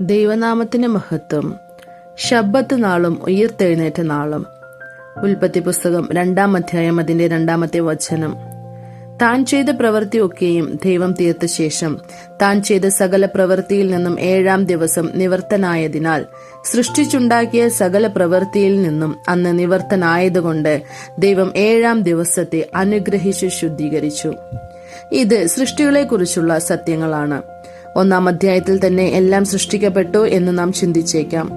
ദൈവനാമത്തിന് മഹത്വം ശബ്ബത്ത് നാളും ഉയർത്തെഴുന്നേറ്റ നാളും. ഉൽപ്പത്തി പുസ്തകം രണ്ടാം അധ്യായം അതിന്റെ രണ്ടാമത്തെ വചനം. താൻ ചെയ്ത പ്രവൃത്തിയൊക്കെയും ദൈവം തീർത്ത ശേഷം താൻ ചെയ്ത സകല പ്രവൃത്തിയിൽ നിന്നും ഏഴാം ദിവസം നിവർത്തനായതിനാൽ സൃഷ്ടിച്ചുണ്ടാക്കിയ സകല പ്രവൃത്തിയിൽ നിന്നും അന്ന് നിവർത്തനായതുകൊണ്ട് ദൈവം ഏഴാം ദിവസത്തെ അനുഗ്രഹിച്ചു ശുദ്ധീകരിച്ചു. ഇത് സൃഷ്ടികളെക്കുറിച്ചുള്ള സത്യങ്ങളാണ്. ഒന്നാം അധ്യായത്തിൽ തന്നെ എല്ലാം സൃഷ്ടിക്കപ്പെട്ടു എന്ന് നാം ചിന്തിച്ചേക്കാം.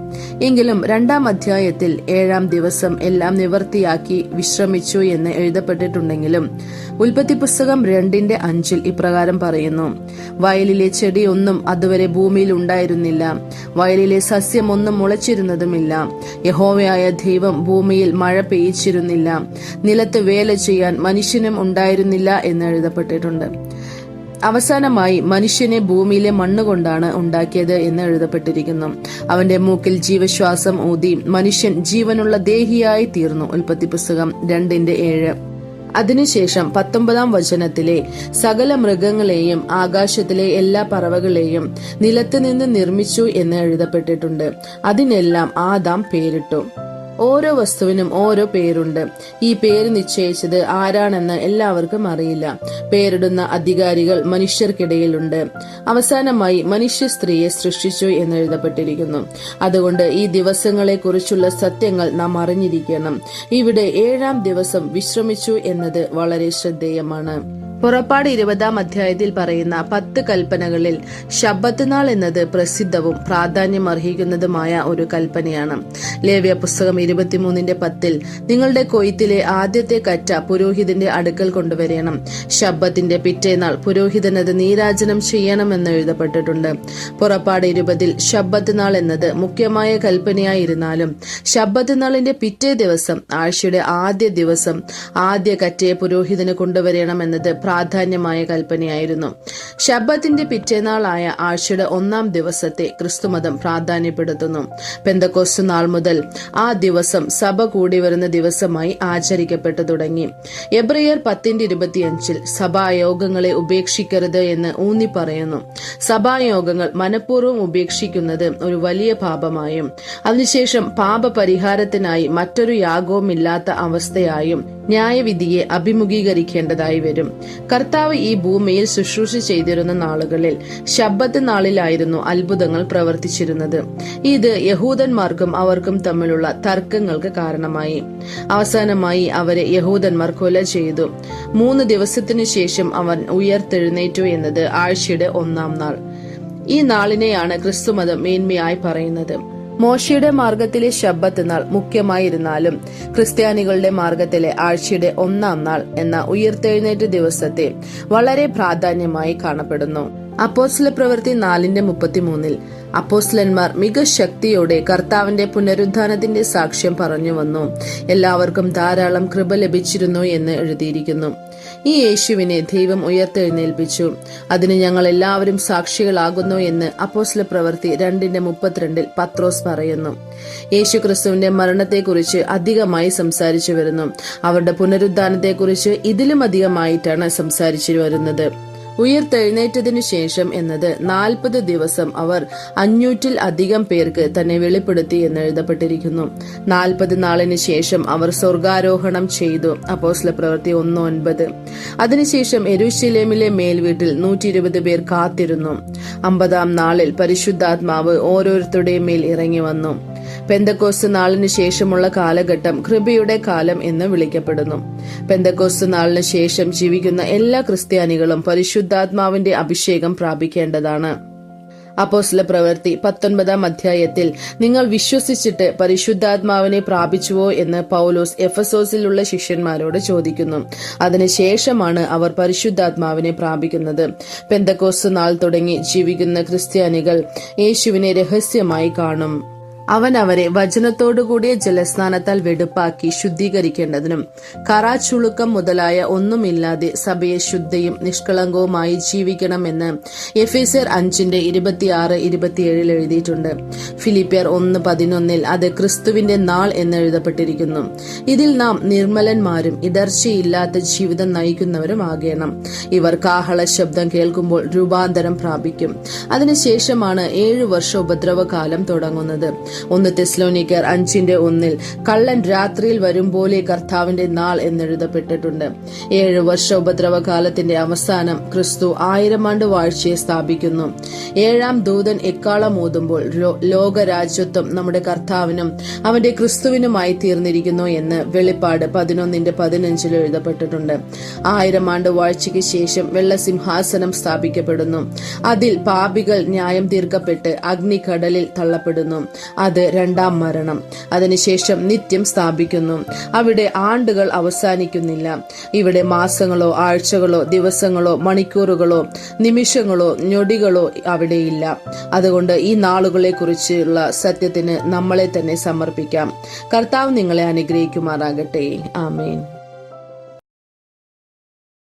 എങ്കിലും രണ്ടാം അധ്യായത്തിൽ ഏഴാം ദിവസം എല്ലാം നിവർത്തിയാക്കി വിശ്രമിച്ചു എന്ന് എഴുതപ്പെട്ടിട്ടുണ്ടെങ്കിലും ഉൽപ്പത്തി പുസ്തകം രണ്ടിന്റെ അഞ്ചിൽ ഇപ്രകാരം പറയുന്നു. വയലിലെ ചെടിയൊന്നും അതുവരെ ഭൂമിയിൽ ഉണ്ടായിരുന്നില്ല. വയലിലെ സസ്യമൊന്നും മുളച്ചിരുന്നതുമില്ല. യഹോവയായ ദൈവം ഭൂമിയിൽ മഴ പെയ്യിച്ചിരുന്നില്ല. നിലത്ത് വേല ചെയ്യാൻ മനുഷ്യനും ഉണ്ടായിരുന്നില്ല എന്ന് എഴുതപ്പെട്ടിട്ടുണ്ട്. അവസാനമായി മനുഷ്യനെ ഭൂമിയിലെ മണ്ണുകൊണ്ടാണ് ഉണ്ടാക്കിയത് എന്ന് എഴുതപ്പെട്ടിരിക്കുന്നു. അവന്റെ മൂക്കിൽ ജീവശ്വാസം ഊതി മനുഷ്യൻ ജീവനുള്ള ദേഹിയായി തീർന്നു. ഉൽപ്പത്തി പുസ്തകം രണ്ടിന്റെ ഏഴ്. അതിനുശേഷം പത്തൊമ്പതാം വചനത്തിലെ സകല മൃഗങ്ങളെയും ആകാശത്തിലെ എല്ലാ പറവകളെയും നിലത്ത് നിന്ന് നിർമ്മിച്ചു എന്ന് എഴുതപ്പെട്ടിട്ടുണ്ട്. അതിനെല്ലാം ആദാം പേരിട്ടു. ഓരോ വസ്തുവിനും ഓരോ പേരുണ്ട്. ഈ പേര് നിശ്ചയിച്ചത് ആരാണെന്ന് എല്ലാവർക്കും അറിയില്ല. പേരിടുന്ന അധികാരികൾ മനുഷ്യർക്കിടയിലുണ്ട്. അവസാനമായി മനുഷ്യ സ്ത്രീയെ സൃഷ്ടിച്ചു എന്ന് എഴുതപ്പെട്ടിരിക്കുന്നു. അതുകൊണ്ട് ഈ ദിവസങ്ങളെ കുറിച്ചുള്ള സത്യങ്ങൾ നാം അറിഞ്ഞിരിക്കണം. ഇവിടെ ഏഴാം ദിവസം വിശ്രമിച്ചു എന്നത് വളരെ ശ്രദ്ധേയമാണ്. പുറപ്പാട് ഇരുപതാം അധ്യായത്തിൽ പറയുന്ന പത്ത് കൽപ്പനകളിൽ ശബ്ബത്തുനാൾ എന്നത് പ്രസിദ്ധവും പ്രാധാന്യം അർഹിക്കുന്നതുമായ ഒരു കൽപ്പനയാണ്. ലേവ്യ പുസ്തകം ഇരുപത്തിമൂന്നിന്റെ പത്തിൽ നിങ്ങളുടെ കൊയ്ത്തിലെ ആദ്യത്തെ കറ്റ പുരോഹിതന്റെ അടുക്കൽ കൊണ്ടുവരണം. ശബ്ബത്തിന്റെ പിറ്റേനാൾ പുരോഹിതൻ അത് നീരാജനം ചെയ്യണമെന്ന് എഴുതപ്പെട്ടിട്ടുണ്ട്. പുറപ്പാട് ഇരുപതിൽ ശബ്ബത്തുനാൾ എന്നത് മുഖ്യമായ കൽപ്പനയായിരുന്നാലും ശബ്ബത്തുനാളിന്റെ പിറ്റേ ദിവസം ആഴ്ചയുടെ ആദ്യ ദിവസം ആദ്യ കറ്റയെ പുരോഹിതന് കൊണ്ടുവരണം എന്നത് പ്രാധാന്യമായ കൽപ്പനയായിരുന്നു. ശബ്ദത്തിന്റെ പിറ്റേനാളായ ആഴ്ചയുടെ ഒന്നാം ദിവസത്തെ ക്രിസ്തുമതം പ്രാധാന്യപ്പെടുത്തുന്നു. പെന്തക്കോസ്റ്റ് നാൾ മുതൽ ആ ദിവസം സഭ കൂടി വരുന്ന ദിവസമായി ആചരിക്കപ്പെട്ടു തുടങ്ങി. എബ്രിയർ പത്തിന്റെ ഇരുപത്തിയഞ്ചിൽ സഭായോഗങ്ങളെ ഉപേക്ഷിക്കരുത് എന്ന് ഊന്നി പറയുന്നു. സഭായോഗങ്ങൾ മനഃപൂർവം ഉപേക്ഷിക്കുന്നത് ഒരു വലിയ പാപമായും അതിനുശേഷം പാപപരിഹാരത്തിനായി മറ്റൊരു യാഗവുമില്ലാത്ത അവസ്ഥയായും ന്യായവിധിയെ അഭിമുഖീകരിക്കേണ്ടതായി വരും. കർത്താവ് ഈ ഭൂമിയിൽ ശുശ്രൂഷ ചെയ്തിരുന്ന നാളുകളിൽ ശബ്ബത്ത് നാളിലായിരുന്നു അത്ഭുതങ്ങൾ പ്രവർത്തിച്ചിരുന്നത്. ഇത് യഹൂദന്മാർക്കും അവർക്കും തമ്മിലുള്ള തർക്കങ്ങൾക്ക് കാരണമായി. അവസാനമായി അവരെ യഹൂദന്മാർ കൊല ചെയ്തു. മൂന്ന് ദിവസത്തിനു ശേഷം അവൻ ഉയർത്തെഴുന്നേറ്റു എന്നത് ആഴ്ചയുടെ ഒന്നാം നാൾ. ഈ നാളിനെയാണ് ക്രിസ്തുമതം മേന്മയായി പറയുന്നത്. മോശയുടെ മാർഗത്തിലെ ശബ്ബത്ത് നാൾ മുഖ്യമായിരുന്നാലും ക്രിസ്ത്യാനികളുടെ മാർഗത്തിലെ ആഴ്ചയുടെ ഒന്നാം നാൾ എന്ന ഉയർത്തെഴുന്നേറ്റ് ദിവസത്തെ വളരെ പ്രാധാന്യമായി കാണപ്പെടുന്നു. അപ്പോസ്ല പ്രവൃത്തി നാലിന്റെ മുപ്പത്തിമൂന്നിൽ അപ്പോസ്ലന്മാർ മിക ശക്തിയോടെ കർത്താവിന്റെ പുനരുദ്ധാനത്തിന്റെ സാക്ഷ്യം പറഞ്ഞു വന്നു എല്ലാവർക്കും ധാരാളം കൃപ ലഭിച്ചിരുന്നു എന്ന് എഴുതിയിരിക്കുന്നു. ഈ യേശുവിനെ ദൈവം ഉയർത്തെഴുന്നേൽപ്പിച്ചു. അതിന് ഞങ്ങൾ എല്ലാവരും സാക്ഷികളാകുന്നു എന്ന് അപ്പോസ്ല പ്രവൃത്തി രണ്ടിന്റെ മുപ്പത്തിരണ്ടിൽ പത്രോസ് പറയുന്നു. യേശു ക്രിസ്തുവിന്റെ മരണത്തെക്കുറിച്ച് അധികമായി സംസാരിച്ചു വരുന്നു. അവരുടെ പുനരുദ്ധാനത്തെക്കുറിച്ച് ഇതിലും അധികമായിട്ടാണ് സംസാരിച്ചു വരുന്നത്. ഉയർത്തെഴുന്നേറ്റതിനു ശേഷം എന്നത് നാൽപ്പത് ദിവസം അവർ അഞ്ഞൂറ്റിൽ അധികം പേർക്ക് തന്നെ വെളിപ്പെടുത്തി എന്ന് എഴുതപ്പെട്ടിരിക്കുന്നു. നാൽപ്പത് നാളിന് ശേഷം അവർ സ്വർഗാരോഹണം ചെയ്തു. അപ്പോസ്ല പ്രവൃത്തി ഒന്ന് ഒൻപത്. അതിനുശേഷം എരുശിലേമിലെ മേൽവീട്ടിൽ നൂറ്റി ഇരുപത് പേർ കാത്തിരുന്നു. അമ്പതാം നാളിൽ പരിശുദ്ധാത്മാവ് ഓരോരുത്തരുടെയും മേൽ ഇറങ്ങി വന്നു. പെന്തക്കോസ് നാളിന് ശേഷമുള്ള കാലഘട്ടം കൃപയുടെ കാലം എന്ന് വിളിക്കപ്പെടുന്നു. പെന്തക്കോസ് നാളിന് ശേഷം ജീവിക്കുന്ന എല്ലാ ക്രിസ്ത്യാനികളും പരിശുദ്ധാത്മാവിന്റെ അഭിഷേകം പ്രാപിക്കേണ്ടതാണ്. അപ്പോസ്ല പ്രവൃത്തി പത്തൊൻപതാം അധ്യായത്തിൽ നിങ്ങൾ വിശ്വസിച്ചിട്ട് പരിശുദ്ധാത്മാവിനെ പ്രാപിച്ചുവോ എന്ന് പൗലോസ് എഫസോസിലുള്ള ശിഷ്യന്മാരോട് ചോദിക്കുന്നു. അതിനുശേഷമാണ് അവർ പരിശുദ്ധാത്മാവിനെ പ്രാപിക്കുന്നത്. പെന്തക്കോസ് നാൾ തുടങ്ങി ജീവിക്കുന്ന ക്രിസ്ത്യാനികൾ യേശുവിനെ രഹസ്യമായി കാണും. അവൻ അവരെ വചനത്തോടുകൂടിയ ജലസ്നാനത്താൽ വെടുപ്പാക്കി ശുദ്ധീകരിക്കേണ്ടതിനും കറാച്ചുളുക്കം മുതലായ ഒന്നുമില്ലാതെ സഭയെ ശുദ്ധയും നിഷ്കളങ്കവുമായി ജീവിക്കണമെന്ന് എഫേസർ അഞ്ചിന്റെ ഇരുപത്തിയാറ് ഇരുപത്തിയേഴിൽ എഴുതിയിട്ടുണ്ട്. ഫിലിപ്പിയർ ഒന്ന് പതിനൊന്നിൽ അത് ക്രിസ്തുവിന്റെ നാൾ എന്നെഴുതപ്പെട്ടിരിക്കുന്നു ഇതിൽ നാം നിർമ്മലന്മാരും ഇടർച്ചയില്ലാത്ത ജീവിതം നയിക്കുന്നവരും ആകേണം. ഇവർ കാഹള ശബ്ദം കേൾക്കുമ്പോൾ രൂപാന്തരം പ്രാപിക്കും. അതിനുശേഷമാണ് ഏഴു വർഷ ഉപദ്രവകാലം തുടങ്ങുന്നത്. ഒന്ന് തെസ്ലോനിക്കർ അഞ്ചിന്റെ ഒന്നിൽ കള്ളൻ രാത്രിയിൽ വരും പോലെ കർത്താവിന്റെ നാൾ എന്നെഴുതപ്പെട്ടിട്ടുണ്ട്. ഏഴ് വർഷ ഉപദ്രവകാലത്തിന്റെ അവസാനം ക്രിസ്തു ആയിരം ആണ്ട് വാഴ്ചയെ സ്ഥാപിക്കുന്നു. ഏഴാം ദൂതൻ എക്കാളം ഓതുമ്പോൾ ലോകരാജ്യത്വം നമ്മുടെ കർത്താവിനും അവന്റെ ക്രിസ്തുവിനുമായി തീർന്നിരിക്കുന്നു എന്ന് വെളിപ്പാട് പതിനൊന്നിന്റെ പതിനഞ്ചിൽ എഴുതപ്പെട്ടിട്ടുണ്ട്. ആയിരം ആണ്ട് വാഴ്ചയ്ക്ക് ശേഷം വെള്ളസിംഹാസനം സ്ഥാപിക്കപ്പെടുന്നു. അതിൽ പാപികൾ ന്യായം തീർക്കപ്പെട്ട് അഗ്നികടലിൽ തള്ളപ്പെടുന്നു. അത് രണ്ടാം മരണം. അതിനുശേഷം നിത്യം സ്ഥാപിക്കുന്നു. അവിടെ ആണ്ടുകൾ അവസാനിക്കുന്നില്ല. ഇവിടെ മാസങ്ങളോ ആഴ്ചകളോ ദിവസങ്ങളോ മണിക്കൂറുകളോ നിമിഷങ്ങളോ ഞൊടികളോ അവിടെയില്ല. അതുകൊണ്ട് ഈ നാളുകളെ കുറിച്ചുള്ള സത്യത്തിന് നമ്മളെ തന്നെ സമർപ്പിക്കാം. കർത്താവ് നിങ്ങളെ അനുഗ്രഹിക്കുമാറാകട്ടെ. ആമേൻ.